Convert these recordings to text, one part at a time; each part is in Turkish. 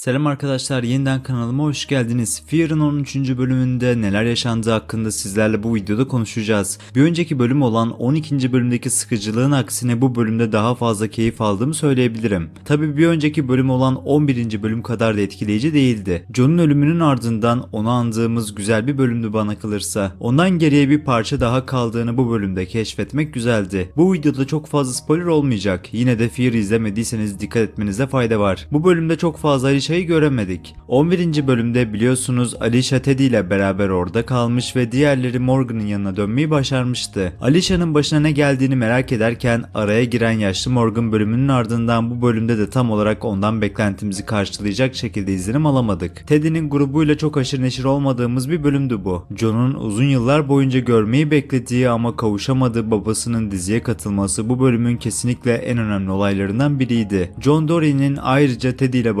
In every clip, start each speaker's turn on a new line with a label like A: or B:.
A: Selam arkadaşlar yeniden kanalıma hoş geldiniz. Fear'ın 13. bölümünde neler yaşandığı hakkında sizlerle bu videoda konuşacağız. Bir önceki bölüm olan 12. bölümdeki sıkıcılığın aksine bu bölümde daha fazla keyif aldığımı söyleyebilirim. Tabi bir önceki bölüm olan 11. bölüm kadar da etkileyici değildi. John'un ölümünün ardından onu andığımız güzel bir bölümdü bana kalırsa. Ondan geriye bir parça daha kaldığını bu bölümde keşfetmek güzeldi. Bu videoda çok fazla spoiler olmayacak. Yine de Fear izlemediyseniz dikkat etmenize fayda var. Bu bölümde çok fazla Alisha'yı göremedik. 11. bölümde biliyorsunuz Alisha Teddy ile beraber orada kalmış ve diğerleri Morgan'ın yanına dönmeyi başarmıştı. Alisha'nın başına ne geldiğini merak ederken araya giren yaşlı Morgan bölümünün ardından bu bölümde de tam olarak ondan beklentimizi karşılayacak şekilde izlenim alamadık. Teddy'nin grubuyla çok aşırı neşir olmadığımız bir bölümdü bu. John'un uzun yıllar boyunca görmeyi beklediği ama kavuşamadığı babasının diziye katılması bu bölümün kesinlikle en önemli olaylarından biriydi. John Dory'nin ayrıca Teddy ile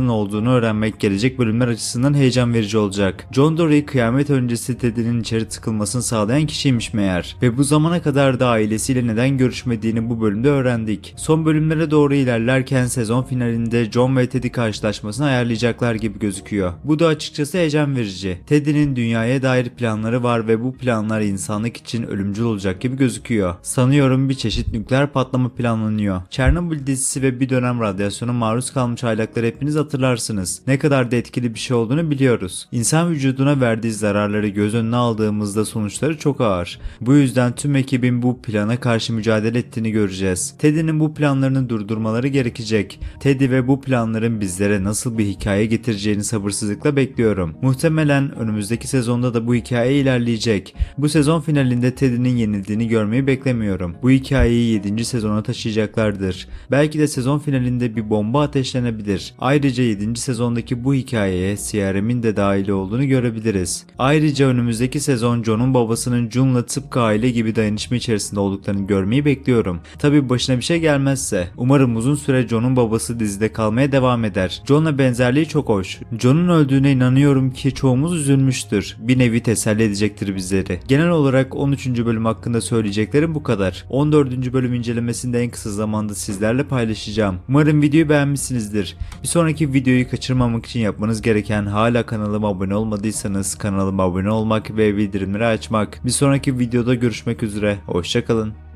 A: bağlantılarının olduğunu öğrenmek gelecek bölümler açısından heyecan verici olacak. John Dory kıyamet öncesi Teddy'nin içeri tıkılmasını sağlayan kişiymiş meğer ve bu zamana kadar da ailesiyle neden görüşmediğini bu bölümde öğrendik. Son bölümlere doğru ilerlerken sezon finalinde John ve Teddy karşılaşmasını ayarlayacaklar gibi gözüküyor. Bu da açıkçası heyecan verici. Teddy'nin dünyaya dair planları var ve bu planlar insanlık için ölümcül olacak gibi gözüküyor. Sanıyorum bir çeşit nükleer patlama planlanıyor. Chernobyl dizisi ve bir dönem radyasyona maruz kalmış aylakları hepiniz hatırlarsınız. Ne kadar da etkili bir şey olduğunu biliyoruz. İnsan vücuduna verdiği zararları göz önüne aldığımızda sonuçları çok ağır. Bu yüzden tüm ekibin bu plana karşı mücadele ettiğini göreceğiz. Teddy'nin bu planlarını durdurmaları gerekecek. Teddy ve bu planların bizlere nasıl bir hikaye getireceğini sabırsızlıkla bekliyorum. Muhtemelen önümüzdeki sezonda da bu hikaye ilerleyecek. Bu sezon finalinde Teddy'nin yenildiğini görmeyi beklemiyorum. Bu hikayeyi 7. sezona taşıyacaklardır. Belki de sezon finalinde bir bomba ateşlenebilir. Ayrıca 7. sezondaki bu hikayeye CRM'in de dahil olduğunu görebiliriz. Ayrıca önümüzdeki sezon John'un babasının Jun'la tıpkı aile gibi dayanışma içerisinde olduklarını görmeyi bekliyorum. Tabi başına bir şey gelmezse. Umarım uzun süre John'un babası dizide kalmaya devam eder. John'la benzerliği çok hoş. John'un öldüğüne inanıyorum ki çoğumuz üzülmüştür. Bir nevi teselli edecektir bizleri. Genel olarak 13. bölüm hakkında söyleyeceklerim bu kadar. 14. bölüm incelemesinde en kısa zamanda sizlerle paylaşacağım. Umarım videoyu beğenmişsinizdir. Bir sonraki videoyu kaçırmamak için yapmanız gereken hala kanalıma abone olmadıysanız kanalıma abone olmak ve bildirimleri açmak. Bir sonraki videoda görüşmek üzere. Hoşçakalın.